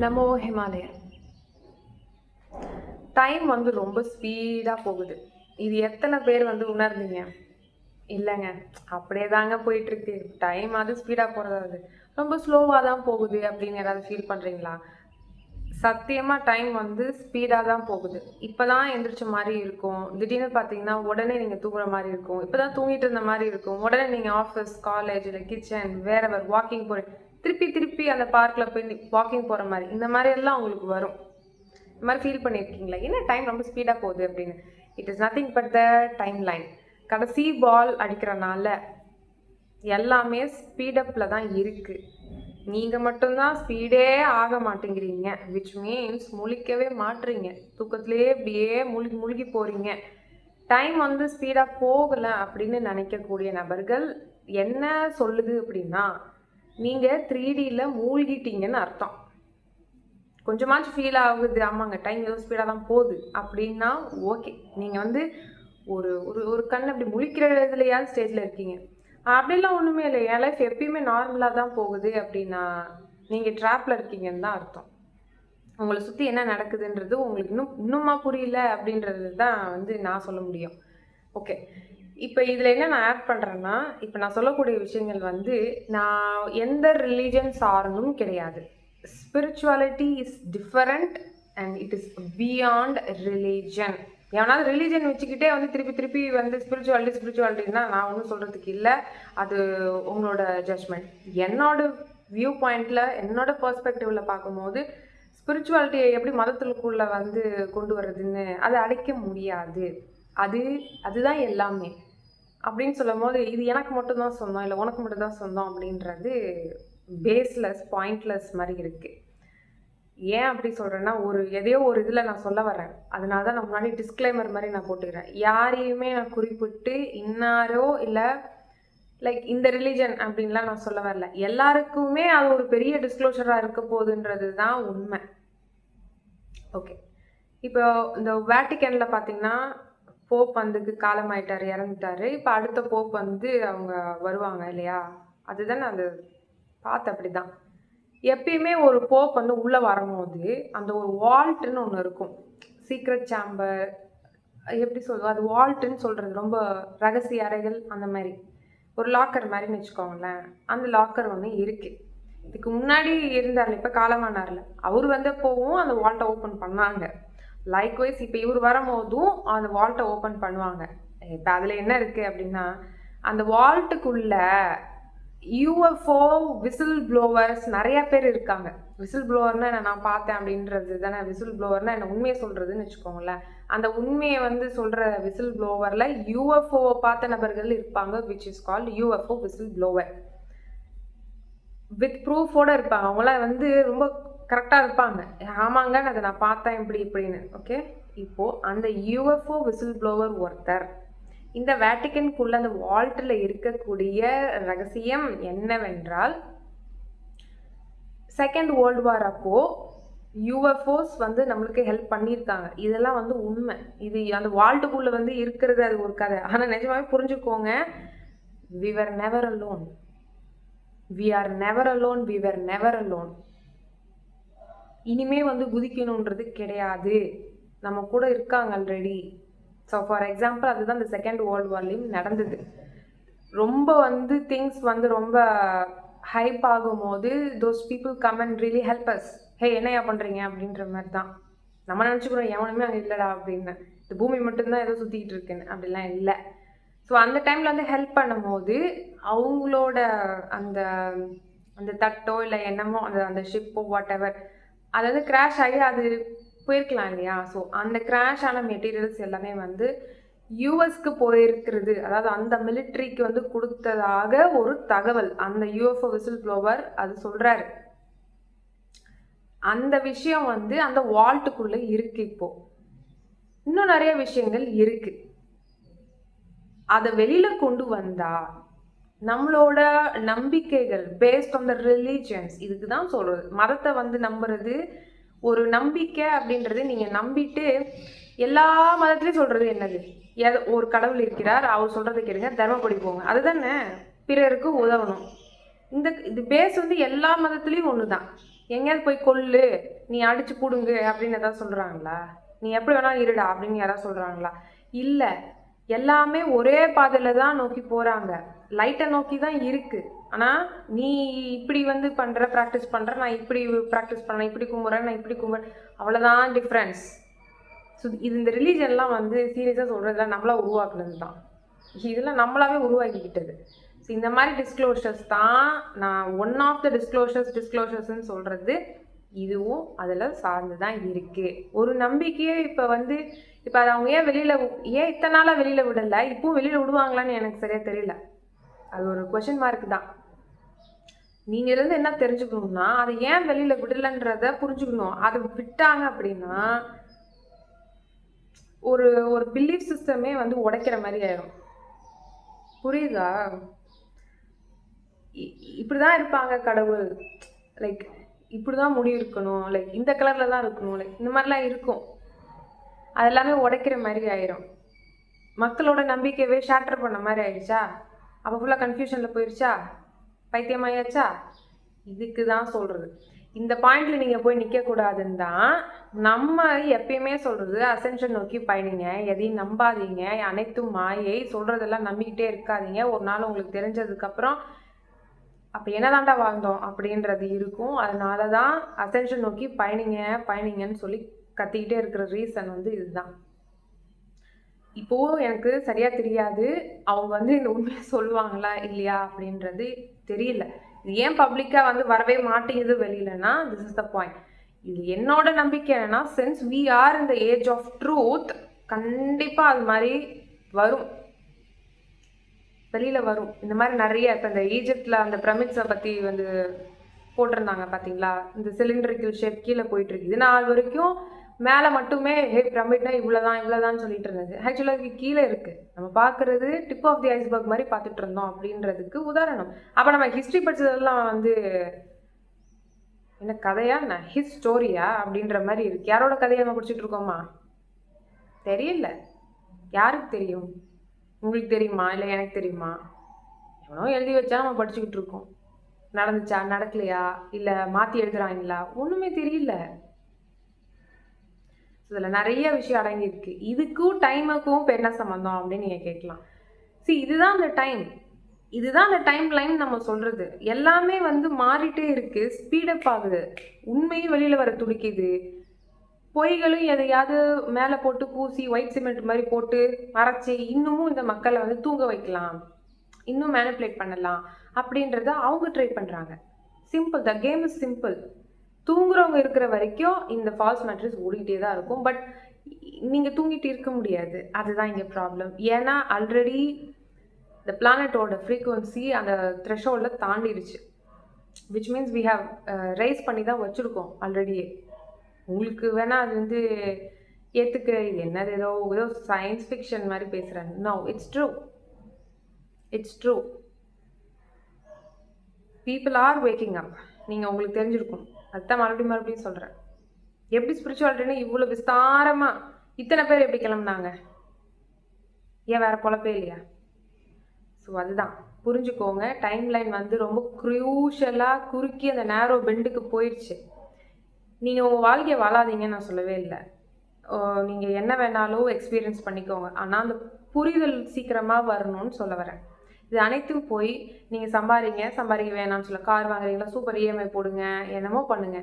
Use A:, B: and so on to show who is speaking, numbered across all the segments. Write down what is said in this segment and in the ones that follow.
A: நமோ Himalayan time வந்து ரொம்ப ஸ்பீடாக போகுது. இது எத்தனை பேர் வந்து உணர்ந்தீங்க? இல்லைங்க. அப்படியே தாங்க போயிட்டுருக்கு. டைம் அது ஸ்பீடாக போகிறது ரொம்ப ஸ்லோவாக தான் போகுது அப்படின்னு யாராவது ஃபீல் பண்ணுறீங்களா சத்தியமாக டைம் வந்து ஸ்பீடாக தான் போகுது. இப்போ தான் எந்திரிச்ச மாதிரி இருக்கும். திடீர்னு பார்த்தீங்கன்னா உடனே நீங்கள் தூங்குற மாதிரி இருக்கும். இப்போ தான் தூங்கிட்டு இருந்த மாதிரி இருக்கும். உடனே நீங்கள் ஆஃபீஸ் காலேஜ் இல்லை கிச்சன் வேற வேறு வாக்கிங் போகிறீங்க திருப்பி திருப்பி அந்த பார்க்கில் போய் வாக்கிங் போகிற மாதிரி. இந்த மாதிரி எல்லாம் உங்களுக்கு வரும். இந்த மாதிரி ஃபீல் பண்ணியிருக்கீங்களா என்ன டைம் ரொம்ப ஸ்பீடாக போகுது அப்படின்னு? It is nothing but the time line கடைசி பால் அடிக்கிறனால எல்லாமே ஸ்பீடப்பில் தான் இருக்குது நீங்கள் மட்டும்தான் ஸ்பீடே ஆக மாட்டேங்கிறீங்க விச் மீன்ஸ் முழிக்கவே மாட்டுறீங்க தூக்கத்திலே இப்படியே முழுகி முழுகி போகிறீங்க டைம் வந்து ஸ்பீடாக போகலை அப்படின்னு நினைக்கக்கூடிய நபர்கள் என்ன சொல்லுது அப்படின்னா நீங்கள் த்ரீ டியில் மூழ்கிட்டீங்கன்னு அர்த்தம். கொஞ்சமாச்சும் ஃபீல் ஆகுது. ஆமாங்க டைம் ஏதோ ஸ்பீடாக தான் போகுது. அப்படின்னா ஓகே நீங்கள் வந்து ஒரு ஒரு ஒரு கண் அப்படி முழிக்கிற இதுலையாவது ஸ்டேஜில் இருக்கீங்க. அப்படிலாம் ஒன்றுமே இல்லை. என் லைஃப் எப்பயுமே நார்மலாக தான் போகுது அப்படின்னா நீங்கள் ட்ராப்பில் இருக்கீங்கன்னு தான் அர்த்தம். உங்களை சுற்றி என்ன நடக்குதுன்றது உங்களுக்கு இன்னும் இன்னுமா புரியல அப்படின்றது தான் வந்து நான் சொல்ல முடியும். ஓகே இப்போ இதில் என்ன நான் ஆட் பண்ணுறேன்னா இப்போ நான் சொல்லக்கூடிய விஷயங்கள் வந்து நான் எந்த ரிலீஜன் சார்ந்தும் கிடையாது. Spirituality is different and it is beyond religion எவனாவது ரிலீஜன் வச்சுக்கிட்டே வந்து திருப்பி திருப்பி வந்து ஸ்பிரிச்சுவாலிட்டி ஸ்பிரிச்சுவாலிட்டின்னா நான் ஒன்றும் சொல்கிறதுக்கு இல்லை. அது உங்களோட ஜட்ஜ்மெண்ட் என்னோட வியூ பாயிண்டில் என்னோட பர்ஸ்பெக்டிவில் பார்க்கும்போது ஸ்பிரிச்சுவாலிட்டியை எப்படி மதத்துக்குள்ளே வந்து கொண்டு வர்றதுன்னு அதை அடைக்க முடியாது. அது அதுதான் எல்லாமே. அப்படின்னு சொல்லும் போது இது எனக்கு மட்டும்தான் சொந்தம் இல்லை உனக்கு மட்டும்தான் சொந்தம் அப்படின்றது பேஸ்லெஸ் பாயிண்ட்லெஸ் மாதிரி இருக்குது ஏன் அப்படி சொல்கிறேன்னா ஒரு எதையோ ஒரு இதில் நான் சொல்ல வரேன். அதனால தான் நான் முன்னாடி டிஸ்க்ளைமர் மாதிரி நான் போட்டுக்கிறேன். யாரையுமே நான் குறிப்பிட்டு இன்னாரோ இல்லை லைக் இந்த ரிலீஜன் அப்படின்லாம் நான் சொல்ல வரல. எல்லாருக்குமே அது ஒரு பெரிய டிஸ்க்ளோஷராக இருக்க போகுதுன்றது தான் உண்மை. ஓகே இப்போ இந்த வேட்டிக்கனில் பார்த்தீங்கன்னா போப் வந்துக்கு காலமாயிட்டார் இறந்துட்டாரு. இப்போ அடுத்த போப் வந்து அவங்க வருவாங்க இல்லையா? அதுதான் நான் அது பார்த்தேன் அப்படி தான் எப்பயுமே ஒரு போப் வந்து உள்ளே வரும்போது அந்த ஒரு வால்ட்டுன்னு ஒன்று இருக்கும். சீக்ரெட் சாம்பர் எப்படி சொல்லுவோம் அது வால்ட்டுன்னு சொல்கிறது ரொம்ப ரகசிய அறைகள் அந்த மாதிரி. ஒரு லாக்கர் மாதிரின்னு வச்சுக்கோங்களேன். அந்த லாக்கர் ஒன்று இருக்குது இதுக்கு முன்னாடி இருந்தார்ல இப்போ காலமானார்ல. அவர் வந்தப்போவும் அந்த வால்ட்டை ஓப்பன் பண்ணாங்க. லைக்வைஸ் இப்போ இவர் வரும்போதும் அந்த வால்ட்டை ஓப்பன் பண்ணுவாங்க. இப்போ அதில் என்ன இருக்குது அப்படின்னா அந்த வால்ட்டுக்குள்ள யூஎஃப்ஓ விசில் ப்ளோவர்ஸ் நிறைய பேர் இருக்காங்க. விசில் ப்ளோவர்னா என்ன? நான் பார்த்தேன் அப்படின்றது தானே. விசில் ப்ளோவர்னா என்ன? உண்மையை சொல்கிறதுன்னு வச்சுக்கோங்களேன். அந்த உண்மையை வந்து சொல்கிற விசில் ப்ளோவரில் யூஎஃப்ஓவை பார்த்த நபர்கள் இருப்பாங்க which is called UFO whistle blower with ப்ரூஃபோட இருப்பாங்க. அவங்களாம் வந்து ரொம்ப கரெக்டாக இருப்பாங்க. ஆமாங்க அதை நான் பார்த்தேன் இப்படி இப்படின்னு. ஓகே இப்போது அந்த யூஎஃப்ஓ விசில் ப்ளோவர் ஒருத்தர் இந்த வேட்டிக்கனுக்குள்ள அந்த வால்ட்டில் இருக்கக்கூடிய ரகசியம் என்னவென்றால் செகண்ட் வேர்ல்டு வார் அப்போது யூஎஃப்ஓஸ் வந்து நம்மளுக்கு ஹெல்ப் பண்ணியிருக்காங்க. இதெல்லாம் வந்து உண்மை. இது அந்த வால்ட்டுக்குள்ளே வந்து இருக்கிறது அது ஒரு கதை. ஆனால் நிஜமாவே புரிஞ்சுக்கோங்க. We are never alone we are never alone we are never alone இனிமே வந்து குதிக்கணுன்றது கிடையாது. நம்ம கூட இருக்காங்க ஆல்ரெடி ஸோ ஃபார் எக்ஸாம்பிள் அதுதான் இந்த செகண்ட் வேர்ல்டு வார்லேயும் நடந்தது. ரொம்ப வந்து திங்ஸ் வந்து ரொம்ப ஹைப் ஆகும்போது those people come and really help us hey என்னையா பண்ணுறீங்க அப்படின்ற மாதிரி தான் நம்ம நினச்சிக்கிறோம் எவனுமே அங்கே இல்லைடா அப்படின்னு. இந்த பூமி மட்டும்தான் ஏதோ சுற்றிக்கிட்டு இருக்குன்னு. அப்படிலாம் இல்லை. ஸோ அந்த டைமில் வந்து ஹெல்ப் பண்ணும்போது அவங்களோட அந்த அந்த தட்டோ இல்லை என்னமோ அந்த அந்த ஷிப்போ வாட் எவர் அதாவது கிராஷ் ஆகி அது போயிருக்கலாம் இல்லையா? ஸோ அந்த கிராஷ் ஆன மெட்டீரியல்ஸ் எல்லாமே வந்து யூஎஸ்க்கு போயிருக்கிறது. அதாவது அந்த மிலிட்ரிக்கு வந்து கொடுத்ததாக ஒரு தகவல். அந்த யூஎஃப்ஓ விசில் ப்ளோவர் அது சொல்கிறாரு அந்த விஷயம் வந்து அந்த வால்ட்டுக்குள்ளே இருக்கு இப்போ. இன்னும் நிறைய விஷயங்கள் இருக்கு. அதை வெளியில் கொண்டு வந்தா நம்மளோட நம்பிக்கைகள் பேஸ்ட் ஆன் த ரிலீஜியன்ஸ் இதுக்கு தான் சொல்கிறது மதத்தை வந்து நம்புறது ஒரு நம்பிக்கை அப்படின்றது நீங்கள் நம்பிட்டு எல்லா மதத்துலேயும் சொல்கிறது என்னது? எத ஒரு கடவுள் இருக்கிறார் அவர் சொல்கிறத கேளுங்க தர்மப்படி போங்க. அதுதானே? பிறருக்கு உதவணும். இந்த இது பேஸ் வந்து எல்லா மதத்துலேயும் ஒன்று தான் எங்கேயாவது போய் கொல்லு நீ அடிச்சு பிடுங்கு அப்படின்னு எதாவது சொல்கிறாங்களா நீ எப்படி வேணாலும் இருடா அப்படின்னு யாராவது சொல்கிறாங்களா இல்லை. எல்லாமே ஒரே பாதையில் தான் நோக்கி போகிறாங்க லைட்டை நோக்கி தான் இருக்குது ஆனால் நீ இப்படி வந்து பண்ணுற ப்ராக்டிஸ் பண்ணுற நான் இப்படி ப்ராக்டிஸ் பண்ணேன் இப்படி கும்புறேன் நான் இப்படி கும்புறேன் அவ்வளோதான் டிஃப்ரென்ஸ் ஸோ இது இந்த ரிலீஜன்லாம் வந்து சீரியஸாக சொல்கிறதுல நம்மளா உருவாக்குனது தான் இதெல்லாம் நம்மளாவே உருவாக்கிக்கிட்டது. ஸோ இந்த மாதிரி டிஸ்க்ளோஷர்ஸ் தான் நான் ஒன் ஆஃப் த டிஸ்க்ளோஷர்ஸ் டிஸ்க்ளோஷர்ஸ்ன்னு சொல்கிறது இதுவும் அதில் சார்ந்து தான் இருக்குது ஒரு நம்பிக்கையே இப்போ வந்து இப்போ அது அவங்க ஏன் வெளியில் ஏன் இத்தனை நாளாக வெளியில் விடலை? இப்போவும் வெளியில் விடுவாங்களான்னு எனக்கு சரியாக தெரியல. அது ஒரு கொஷின் மார்க் தான். நீங்கள் இருந்து என்ன தெரிஞ்சுக்கணும்னா அதை ஏன் வெளியில் விடலைன்றத புரிஞ்சுக்கணும். அதை விட்டாங்க அப்படின்னா ஒரு ஒரு பிலீஃப் சிஸ்டமே வந்து உடைக்கிற மாதிரி ஆயிடும் புரியுதா? இப்படி இப்படிதான் இருப்பாங்க கடவுள். லைக் இப்படி தான் முடி இருக்கணும். லைக் இந்த கலரில் தான் இருக்கணும். லைக் இந்த மாதிரிலாம் இருக்கும். அது எல்லாமே உடைக்கிற மாதிரி ஆயிரும். மக்களோட நம்பிக்கையவே ஷேட்டர் பண்ண மாதிரி ஆயிடுச்சா? அப்போ ஃபுல்லாக கன்ஃபியூஷனில் போயிடுச்சா பைத்தியமாயாச்சா? இதுக்கு தான் சொல்கிறது இந்த பாயிண்ட்ல நீங்கள் போய் நிற்கக்கூடாதுன்னு தான் நம்ம எப்பயுமே சொல்கிறது அசென்ஷன் நோக்கி பயணிங்க. எதையும் நம்பாதீங்க. அனைத்தும் மாயை. சொல்கிறதெல்லாம் நம்பிக்கிட்டே இருக்காதீங்க. ஒரு நாள் உங்களுக்கு தெரிஞ்சதுக்கப்புறம் அப்போ என்னதாண்டா வாழ்ந்தோம் அப்படின்றது இருக்கும். அதனால தான் அசென்ஷன் நோக்கி பயணிங்க பயணிங்கன்னு சொல்லி கத்திக்கிட்டே இருக்கிற ரீசன் வந்து இதுதான். இப்போ எனக்கு சரியா தெரியாது. அவங்க வந்து இந்த உண்மையை சொல்லுவாங்களா இல்லையா அப்படின்றது தெரியல. இது ஏன் பப்ளிக்கா வந்து வரவே மாட்டேங்குது வெளியிலனா திஸ் இஸ் த பாயிண்ட் இது என்னோட நம்பிக்கை என்னன்னா சென்ஸ் வி ஆர் இந்த ஏஜ் ஆஃப் ட்ரூத் கண்டிப்பா அது மாதிரி வரும். வெளியில வரும். இந்த மாதிரி நிறைய இப்போ இந்த ஈஜிப்ட்ல அந்த பிரமிட்ஸை பத்தி வந்து போட்டிருந்தாங்க பாத்தீங்களா? இந்த சிலிண்டரிக்கல் ஷேப் கீழே போயிட்டு இருக்கு. இது நாள் வரைக்கும் மேலே மட்டுமே ஹே பிரமிட்னா இவ்வளோதான் இவ்வளோதான் சொல்லிட்டு இருந்தது. ஆக்சுவலாக கீழே இருக்குது நம்ம பார்க்கறது டிப் ஆஃப் தி ஐஸ்பர்க் மாதிரி பார்த்துட்டு இருந்தோம் அப்படின்றதுக்கு உதாரணம். அப்போ நம்ம ஹிஸ்ட்ரி படித்ததெல்லாம் வந்து என்ன கதையா என்ன ஹிஸ் ஸ்டோரியா அப்படின்ற மாதிரி இருக்கு. யாரோட கதையை நம்ம படிச்சுட்டு இருக்கோமா? தெரியல. யாருக்கு தெரியும்? உங்களுக்கு தெரியுமா? இல்லை எனக்கு தெரியுமா? எவனோ எழுதி வச்சா நம்ம படிச்சுக்கிட்டு இருக்கோம். நடந்துச்சா? நடக்கலையா? இல்லை மாற்றி எழுதுறாங்களா? ஒன்றுமே தெரியல. இதில் நிறைய விஷயம் அடங்கியிருக்கு. இதுக்கும் டைமுக்கும் இப்போ என்ன சம்மந்தம் அப்படின்னு நீங்கள் கேட்கலாம். சி இதுதான் அந்த டைம் இதுதான் அந்த டைம் லைன் நம்ம சொல்கிறது எல்லாமே வந்து மாறிட்டே இருக்குது ஸ்பீடப் ஆகுது. உண்மையும் வெளியில் வர துடிக்குது. பொய்களும் எதையாவது மேலே போட்டு பூசி ஒயிட் சிமெண்ட் மாதிரி போட்டு மறைச்சி இன்னமும் இந்த மக்களை வந்து தூங்க வைக்கலாம். இன்னும் மேனிப்புலேட் பண்ணலாம். அப்படின்றத அவங்க ட்ரை பண்ணுறாங்க simple the game is simple தூங்குறவங்க இருக்கிற வரைக்கும் இந்த ஃபால்ஸ் மேட்ரிஸ் ஓடிக்கிட்டே தான் இருக்கும். பட் நீங்கள் தூங்கிட்டு இருக்க முடியாது. அதுதான் இங்கே ப்ராப்ளம் ஏன்னா ஆல்ரெடி இந்த பிளானட்டோட ஃப்ரீக்குவன்சி அந்த த்ரெஷோல்டில் தாண்டிடுச்சு. Which means we have rise பண்ணி தான் வச்சுருக்கோம் ஆல்ரெடியே உங்களுக்கு வேணால் அது வந்து ஏற்றுக்க இது என்னது ஏதோ ஏதோ சயின்ஸ் ஃபிக்ஷன் மாதிரி பேசுகிறாங்க no it's true it's true people are waking up நீங்கள் உங்களுக்கு தெரிஞ்சிருக்கும் அதுதான் மறுபடியும் மறுபடியும் சொல்கிறேன் எப்படி ஸ்பிரிச்சுவாலிட்டின்னு இவ்வளோ விஸ்தாரமாக இத்தனை பேர் எப்படி கிளம்புனாங்க? ஏன் வேற பொழப்பே இல்லையா? ஸோ அதுதான். புரிஞ்சுக்கோங்க டைம் லைன் வந்து ரொம்ப க்ரூஷலாக குறுக்கி அந்த நேரோ பெண்டுக்கு போயிடுச்சு. நீங்கள் உங்கள் வாழ்க்கையை வாழாதீங்கன்னு நான் சொல்லவே இல்லை. நீங்கள் என்ன வேணாலும் எக்ஸ்பீரியன்ஸ் பண்ணிக்கோங்க. ஆனால் அந்த புரிதல் சீக்கிரமாக வரணும்னு சொல்ல வரேன். இது அனைத்தும் போய் நீங்கள் சம்பாதிங்க சம்பாதிக்க வேணாம்னு சொல்ல கார் வாங்குறீங்களா சூப்பர் இஎம்ஐ போடுங்க என்னமோ பண்ணுங்க.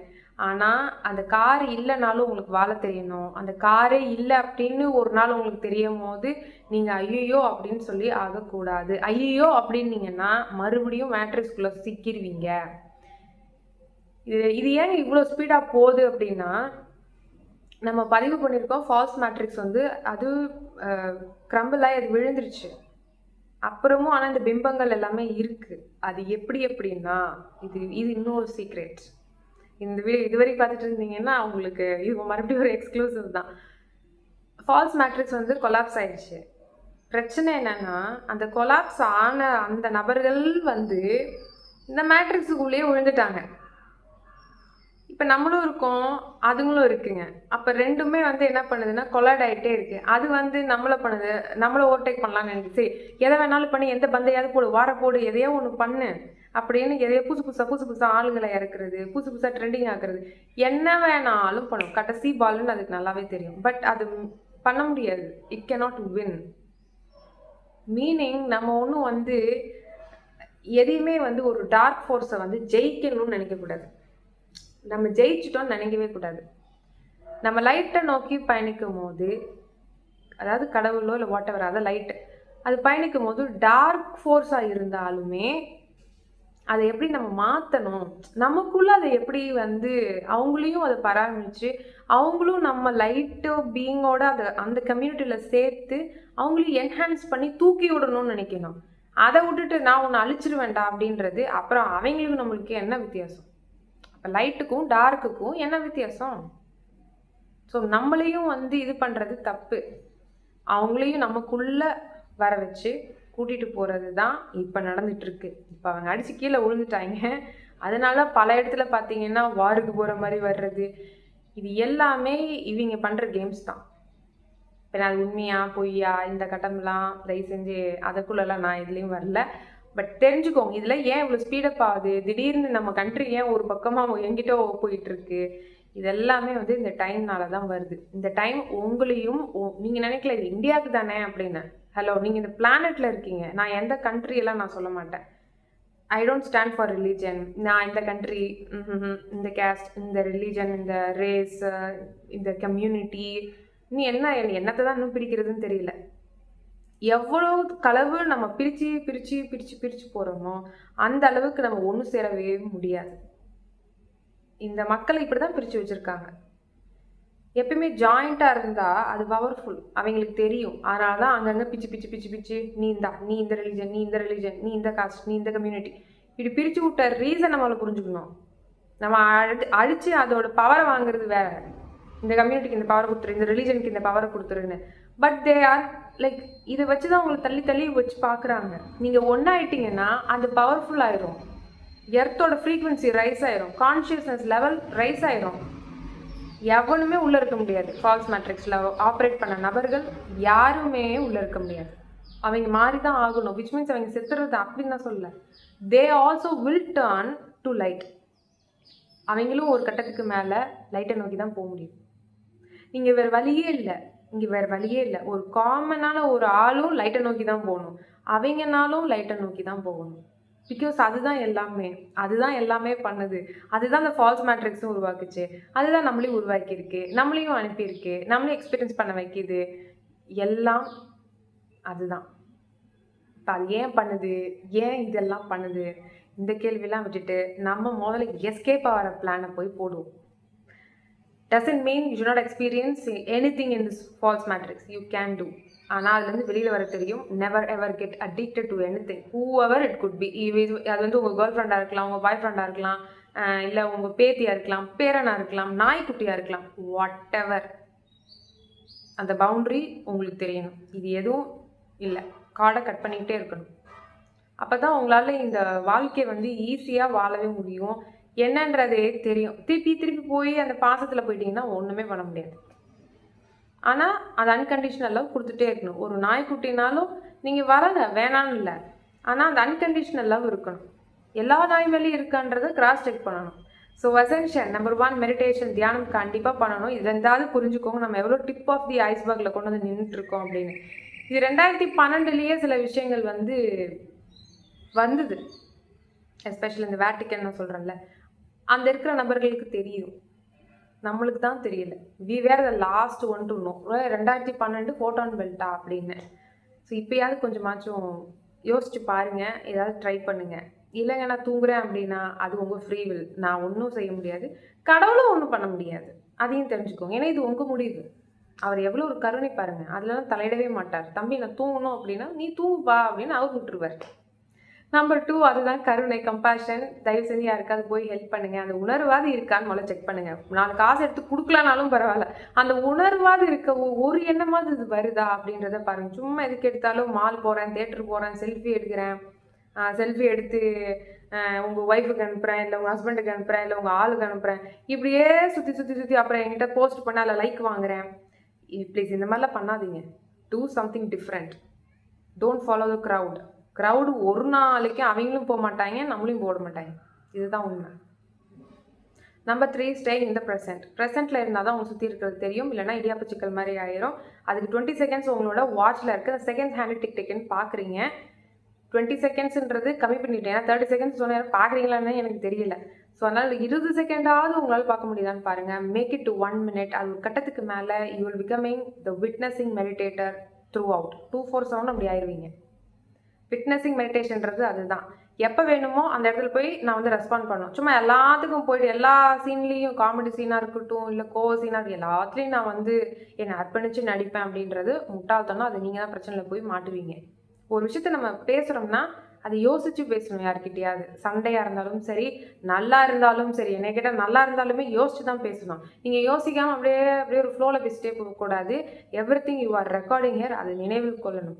A: ஆனால் அந்த கார் இல்லைனாலும் உங்களுக்கு வாழ தெரியணும். அந்த காரே இல்லை அப்படின்னு ஒரு நாள் உங்களுக்கு தெரியும் போது நீங்கள் ஐயோ அப்படின்னு சொல்லி ஆகக்கூடாது. ஐயோ அப்படின்னீங்கன்னா மறுபடியும் மேட்ரிக்ஸ்குள்ளே சிக்கிடுவீங்க இது இது ஏன் இவ்வளோ ஸ்பீடாக போகுது அப்படின்னா நம்ம பதிவு பண்ணியிருக்கோம் ஃபால்ஸ் மேட்ரிக்ஸ் வந்து அது க்ரம்பிளாகி அது விழுந்துருச்சு. அப்புறமும் ஆனால் இந்த பிம்பங்கள் எல்லாமே இருக்கு. அது எப்படி எப்படின்னா இது இது இன்னொரு சீக்ரெட் இந்த வீடியோ இதுவரைக்கும் பார்த்துட்டு இருந்தீங்கன்னா உங்களுக்கு இது மறுபடியும் ஒரு எக்ஸ்க்ளூசிவ் தான். ஃபால்ஸ் மேட்ரிக்ஸ் வந்து கொலாப்ஸ் ஆயிடுச்சு. பிரச்சனை என்னன்னா அந்த கொலாப்ஸ் ஆன அந்த நபர்கள் வந்து இந்த மேட்ரிக்ஸுக்குள்ளேயே விழுந்துட்டாங்க. இப்போ நம்மளும் இருக்கோம் அதுங்களும் இருக்குங்க. அப்போ ரெண்டுமே வந்து என்ன பண்ணுதுன்னா கொலாட் ஆகிட்டே இருக்கு. அது வந்து நம்மளை பண்ணுது நம்மளை ஓவர்டேக் பண்ணலாம்னு நினைச்சு எதை வேணாலும் பண்ணி எந்த பந்தையாவது போடு வார போடு எதையோ ஒன்று பண்ணு அப்படின்னு எதையோ புதுசு புதுசாக புதுசு புதுசாக ஆளுங்களை இறக்குறது புதுசு புதுசாக ட்ரெண்டிங் ஆக்குறது என்ன வேணாலும் பண்ணும். கடைசி பால்னு அதுக்கு நல்லாவே தெரியும். பட் அது பண்ண முடியாது. இட் cannot வின் மீனிங் நம்ம ஒன்றும் வந்து எதையுமே வந்து ஒரு டார்க் ஃபோர்ஸை வந்து ஜெயிக்கணும்னு நினைக்கக்கூடாது. நம்ம ஜெயிச்சிட்டோம்னு நினைக்கவே கூடாது. நம்ம லைட்டை நோக்கி பயணிக்கும் போது அதாவது கடவுளோ இல்லை வாட் எவர் அதாவது லைட்டு அது பயணிக்கும் போது டார்க் ஃபோர்ஸாக இருந்தாலுமே அதை எப்படி நம்ம மாற்றணும் நமக்குள்ள அதை எப்படி வந்து அவங்களையும் அதை பராமரித்து அவங்களும் நம்ம லைட்டு பீயிங்கோட அதை அந்த கம்யூனிட்டியில் சேர்த்து அவங்களையும் என்ஹான்ஸ் பண்ணி தூக்கி விடணும்னு நினைக்கணும். அதை விட்டுட்டு நான் உன்னை அழிச்சிருவேன்டா அப்படின்றது அப்புறம் அவங்களுக்கும் நம்மளுக்கு என்ன வித்தியாசம்? லைட்டுக்கும் டார்க்குக்கும் என்ன வித்தியாசம்? ஸோ நம்மளையும் வந்து இது பண்ணுறது தப்பு. அவங்களையும் நமக்குள்ளே வர வச்சு கூட்டிகிட்டு போகிறது தான் இப்போ நடந்துட்டுருக்கு. இப்போ அவங்க அடித்து கீழே விழுந்துட்டாங்க. அதனால் பல இடத்துல பார்த்தீங்கன்னா வாருக்கு போகிற மாதிரி வர்றது. இது எல்லாமே இவங்க பண்ணுற கேம்ஸ் தான். இப்போ நான் அது உண்மையா பொய்யா இந்த கட்டம்லாம் தயவு செஞ்சு அதுக்குள்ளெல்லாம் நான் இதுலேயும் வரல. பட் தெரிஞ்சுக்கோங்க இதில் ஏன் இவ்வளோ ஸ்பீடப் ஆகுது? திடீர்னு நம்ம கண்ட்ரி ஏன் ஒரு பக்கமாக எங்கிட்ட போயிட்டு இருக்கு வந்து இந்த டைம்னால தான் வருது. இந்த டைம் உங்களையும் நீங்கள் நினைக்கல இது இந்தியாவுக்கு தானே அப்படின்னு. ஹலோ நீங்கள் இந்த பிளானெட்டில் இருக்கீங்க. நான் எந்த கண்ட்ரியெல்லாம் நான் சொல்ல மாட்டேன். I don't stand for religion நான் இந்த கண்ட்ரி இந்த கேஸ்ட் இந்த ரிலீஜன் இந்த ரேஸ் இந்த கம்யூனிட்டி நீ என்ன என்னத்தை தான் இன்னும் பிடிக்கிறதுன்னு தெரியல. எவ்வளோ களவு நம்ம பிரித்து பிரித்து பிரித்து பிரித்து போகிறோமோ அந்த அளவுக்கு நம்ம ஒன்று சேரவே முடியாது. இந்த மக்களை இப்படி தான் பிரித்து வச்சுருக்காங்க. எப்பயுமே ஜாயிண்ட்டாக இருந்தால் அது பவர்ஃபுல் அவங்களுக்கு தெரியும். அதனால தான் அங்கங்கே பிச்சு பிச்சு பிச்சு பிச்சு நீ இந்தா நீ இந்த ரிலீஜன் நீ இந்த ரிலீஜன் நீ இந்த காஸ்ட் நீ இந்த கம்யூனிட்டி இப்படி பிரித்து விட்ட ரீசன் நம்மளை புரிஞ்சுக்கணும். நம்ம அடி அடித்து அதோட பவரை வாங்குறது வேற. இந்த கம்யூனிட்டிக்கு இந்த பவரை கொடுத்துரு இந்த ரிலீஜனுக்கு இந்த பவரை கொடுத்துருன்னு பட் தே ஆர் லைக் இதை வச்சு தான் உங்களை தள்ளி தள்ளி வச்சு பார்க்குறாங்க. நீங்கள் ஒன்றாயிட்டீங்கன்னா அது பவர்ஃபுல் ஆயிரும். எர்த்தோட ஃப்ரீக்வன்சி ரைஸ் ஆயிரும். கான்ஷியஸ்னஸ் லெவல் ரைஸ் ஆயிரும். எவனுமே உள்ளே இருக்க முடியாது. ஃபால்ஸ் மேட்ரிக்ஸில் ஆப்ரேட் பண்ண நபர்கள் யாருமே உள்ளே இருக்க முடியாது. அவங்க மாறி தான் ஆகணும். விச் மீன்ஸ் அவங்க செத்துறது அப்படின்னு நான் சொல்லலை. They also will turn to light அவங்களும் ஒரு கட்டத்துக்கு மேலே லைட்டை நோக்கி தான் போக முடியும். நீங்கள் வேறு வழியே இல்லை. இங்கே வேறு வழியே இல்லை. ஒரு காமனான ஒரு ஆளும் லைட்டை நோக்கி தான் போகணும். அவங்கனாலும் லைட்டை நோக்கி தான் போகணும். பிகாஸ் அதுதான் எல்லாமே. அதுதான் எல்லாமே பண்ணுது. அதுதான் அந்த ஃபால்ஸ் மேட்ரிக்ஸும் உருவாக்குச்சு. அதுதான் நம்மளையும் உருவாக்கியிருக்கு. நம்மளையும் அனுப்பியிருக்கு. நம்மளையும் எக்ஸ்பீரியன்ஸ் பண்ண வைக்கிது. எல்லாம் அதுதான். இப்போ அது ஏன் பண்ணுது? ஏன் இதெல்லாம் பண்ணுது? இந்த கேள்வியெல்லாம் விட்டுட்டு நம்ம முதல்ல எஸ்கேப் ஆகிற பிளானை போய் போடுவோம். Doesn't mean you should not experience anything in this false matrix you can do ஆனால் அதுலேருந்து வெளியில் வர தெரியும். Never ever get addicted to anything whoever it could be அது வந்து உங்கள் கேர்ள் ஃப்ரெண்டாக இருக்கலாம் உங்கள் பாய் ஃப்ரெண்டாக இருக்கலாம் இல்லை உங்கள் பேத்தியாக இருக்கலாம் பேரனாக இருக்கலாம் நாய்க்குட்டியாக இருக்கலாம். வாட் எவர் அந்த பவுண்ட்ரி உங்களுக்கு தெரியணும். இது எதுவும் இல்லை. கார்டை கட் பண்ணிக்கிட்டே இருக்கணும். அப்போ தான் உங்களால் இந்த வாழ்க்கையை வந்து ஈஸியாக வாழவே முடியும். என்னன்றதே தெரியும். திருப்பி திருப்பி போய் அந்த பாசத்தில் போயிட்டீங்கன்னா ஒன்றுமே பண்ண முடியாது. ஆனால் அது அன்கண்டிஷனல் லவ் கொடுத்துட்டே இருக்கணும். ஒரு நாய்க்குட்டினாலும் நீங்கள் வரல வேணான்னு இல்லை. ஆனால் அந்த அன்கண்டிஷனல் லவ் இருக்கணும். எல்லா நாய் மேலேயும் இருக்கான்றதை கிராஸ் செக் பண்ணணும். ஸோ வசன்ஷன் நம்பர் ஒன் மெடிடேஷன் தியானம் கண்டிப்பாக பண்ணணும். இது ரெண்டாவது புரிஞ்சுக்கோங்க. நம்ம எவ்வளோ டிப் ஆஃப் தி ஐஸ்பர்கில் கொண்டு வந்து நின்றுட்டுருக்கோம் அப்படின்னு. இது ரெண்டாயிரத்தி பன்னெண்டுலேயே சில விஷயங்கள் வந்து வந்தது. எஸ்பெஷலி இந்த வேட்டிக்கன் நான் சொல்கிறேன்ல அந்த இருக்கிற நபர்களுக்கு தெரியும். நம்மளுக்கு தான் தெரியல. We were the last one to know ரெண்டாயிரத்தி பன்னெண்டு ஃபோட்டான் பெல்ட்டா அப்படின்னு. ஸோ இப்போயாவது கொஞ்சமாச்சும் யோசிச்சு பாருங்க. ஏதாவது ட்ரை பண்ணுங்க. இல்லைங்க நான் தூங்குறேன் அப்படின்னா அது உங்கள் ஃப்ரீ வில் நான் ஒன்றும் செய்ய முடியாது. கடவுளும் ஒன்றும் பண்ண முடியாது. அதையும் தெரிஞ்சுக்கோங்க. ஏன்னா இது உங்கள் முடிவு. அவர் எவ்வளோ ஒரு கருணை பாருங்க. அதெல்லாம் தலையிடவே மாட்டார். தம்பி நான் தூங்கணும் அப்படின்னா நீ தூங்குப்பா அப்படின்னு அவர் விட்டுருவார். நம்பர் டூ அதுதான் கருணை கம்பேஷன் தயவு செஞ்சு யாருக்காவது போய் ஹெல்ப் பண்ணுங்க. அந்த உணர்வாது இருக்கான்னு முதல்ல செக் பண்ணுங்க. நாலு காசு எடுத்து கொடுக்கலனாலும் பரவாயில்ல. அந்த உணர்வாது இருக்க ஒரு எண்ணமாவது இது வருதா அப்படின்றத பாருங்க. சும்மா எதுக்கு எடுத்தாலும் மால் போறேன் தேட்டர் போறேன் செல்ஃபி எடுக்கிறேன். செல்ஃபி எடுத்து உங்கள் ஒய்ஃபுக்கு அனுப்புகிறேன் இல்லை உங்கள் ஹஸ்பண்டுக்கு அனுப்புகிறேன் இல்லை உங்கள் ஆளுக்கு அனுப்புகிறேன் இப்படியே சுற்றி சுற்றி சுற்றி அப்புறம் என்கிட்ட போஸ்ட் பண்ண இல்லை லைக் வாங்குறேன். ப்ளீஸ் இந்த மாதிரிலாம் பண்ணாதீங்க. Do something different don't follow the crowd crowd ஒரு நாளைக்கு அவங்களும் போக மாட்டாங்க நம்மளையும் போட மாட்டாங்க. இதுதான் உண்மை. நம்பர் த்ரீ ஸ்டே இந்த ப்ரெசென்ட் ப்ரெசென்ட்டில் இருந்தால் தான் உங்களுக்கு சுற்றி இருக்கிறது தெரியும். இல்லைனா இடியாப்பு சிக்கல் மாதிரி ஆயிரும். அதுக்கு டுவெண்ட்டி செகண்ட்ஸ் உங்களோட வாட்சில் அந்த செகண்ட் ஹேண்ட் டிக் டிக்னு பார்க்குறீங்க டுவெண்ட்டி செகண்ட்ஸ்ன்றது கம்மி பண்ணிட்டேன். ஏன்னா தேர்ட்டி செகண்ட்ஸ் சொன்ன பார்க்குறீங்களான்னு எனக்கு தெரியல. ஸோ அதனால் இருபது செகண்டாவது உங்களால் பார்க்க முடியுதான்னு பாருங்கள் make it to one minute அது ஒரு கட்டத்துக்கு மேலே you will becoming the witnessing meditator throughout two four seven அப்படி ஆயிடுவீங்க விட்னஸிங் மெடிடேஷன்றது அதுதான். எப்போ வேணுமோ அந்த இடத்துல போய் நான் வந்து ரெஸ்பாண்ட் பண்ணணும் சும்மா எல்லாத்துக்கும் போயிட்டு எல்லா சீன்லேயும் காமெடி சீனாக இருக்கட்டும் இல்லை கோவ சீனாக இருக்கட்டும் எல்லாத்துலேயும் நான் வந்து என்னை அர்ப்பணித்து நடிப்பேன் அப்படின்றது முட்டாள்தனம். அது நீங்கள் தான் பிரச்சனையில் போய் மாட்டுவீங்க. ஒரு விஷயத்த நம்ம பேசுகிறோம்னா அதை யோசிச்சு பேசணும் யார்கிட்டயாவது. சண்டையாக இருந்தாலும் சரி நல்லா இருந்தாலும் சரி என்னை கேட்டால் நல்லா இருந்தாலுமே யோசிச்சு தான் பேசணும். நீங்கள் யோசிக்காமல் அப்படியே அப்படியே ஒரு ஃப்ளோவில் பேசிட்டே போகக்கூடாது. Everything you are recording here அதை நினைவில் கொள்ளணும்.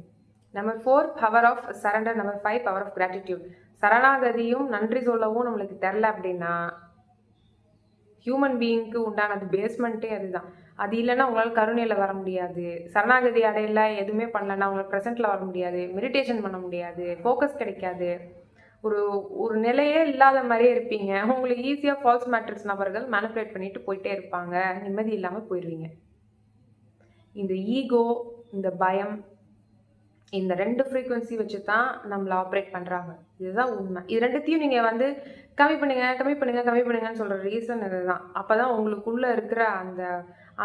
A: Number four power of surrender number five power of gratitude சரணாகதியும் நன்றி சொல்லவும் நம்மளுக்கு தெரில அப்படின்னா ஹியூமன் பீயிங்க்கு உண்டானது பேஸ்மெண்ட்டே அதுதான். அது இல்லைன்னா உங்களால் கருணையில் வர முடியாது. சரணாகதி அடையில எதுவுமே பண்ணலன்னா உங்களால் ப்ரெசென்ட்டில் வர முடியாது. மெடிடேஷன் பண்ண முடியாது. ஃபோக்கஸ் கிடைக்காது. ஒரு ஒரு நிலையே இல்லாத மாதிரியே இருப்பீங்க. உங்களுக்கு ஈஸியாக ஃபால்ஸ் மேட்ரிக்ஸ் நபர்கள் மேனிப்புலேட் பண்ணிட்டு போயிட்டே இருப்பாங்க. நிம்மதி இல்லாமல் போயிடுவீங்க இந்த ஈகோ இந்த பயம் இந்த ரெண்டு ஃப்ரீக்குவென்சி வச்சு தான் நம்மளை ஆப்ரேட் பண்ணுறாங்க இதுதான் உண்மை. இது ரெண்டுத்தையும் நீங்கள் வந்து கம்மி பண்ணுங்கள் கம்மி பண்ணுங்கள் கம்மி பண்ணுங்கன்னு சொல்கிற ரீசன் இதுதான். அப்போ தான் உங்களுக்குள்ளே இருக்கிற அந்த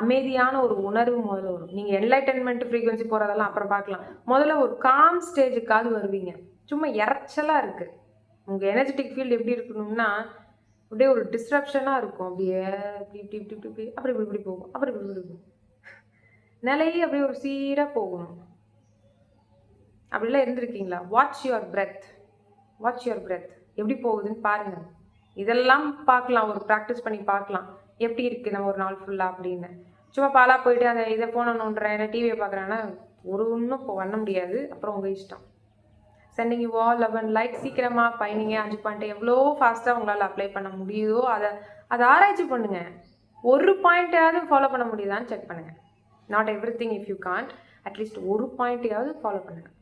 A: அமைதியான ஒரு உணர்வு முதல்ல வரும். நீங்கள் என்லைட்டன்மெண்ட் ஃப்ரீக்குவென்சி போகிறதெல்லாம் அப்புறம் பார்க்கலாம். முதல்ல ஒரு காம் ஸ்டேஜுக்காவது வருவீங்க. சும்மா இறைச்சலாக இருக்குது உங்கள் எனர்ஜெட்டிக் ஃபீல்டு எப்படி இருக்கணும்னா அப்படியே ஒரு டிஸ்ட்ரப்ஷனாக இருக்கும். அப்படியே இப்படி இப்படி இப்படி இப்படி இப்படி இப்படி இப்படி போகும். அப்படி இப்படி இப்படி போகும். நிலையே அப்படியே ஒரு சீராக போகணும். அப்படிலாம் இருந்திருக்கீங்களா? Watch your breath watch your breath எப்படி போகுதுன்னு பாருங்கள் இதெல்லாம் பார்க்கலாம். ஒரு ப்ராக்டிஸ் பண்ணி பார்க்கலாம். எப்படி இருக்குது நம்ம ஒரு நாள் ஃபுல்லாக அப்படின்னு. சும்மா பாலாக போயிட்டு அந்த இதை போன நோண்டுறேன். இல்லை டிவியை பார்க்குறேன்னா ஒரு ஒன்றும் இப்போ பண்ண முடியாது. அப்புறம் உங்கள் இஷ்டம். Sending you all eleven like சீக்கிரமாக பயணிங்க. அஞ்சு பாயிண்ட் எவ்வளோ ஃபாஸ்ட்டாக உங்களால் அப்ளை பண்ண முடியுதோ அதை அதை ஆராய்ச்சி பண்ணுங்கள் ஒரு பாயிண்ட்டையாவது ஃபாலோ பண்ண முடியுதான்னு செக் பண்ணுங்கள் not everything if you can't at least ஒரு பாயிண்ட்டையாவது ஃபாலோ பண்ணுங்கள்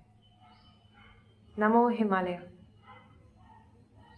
A: Namo Himalaya.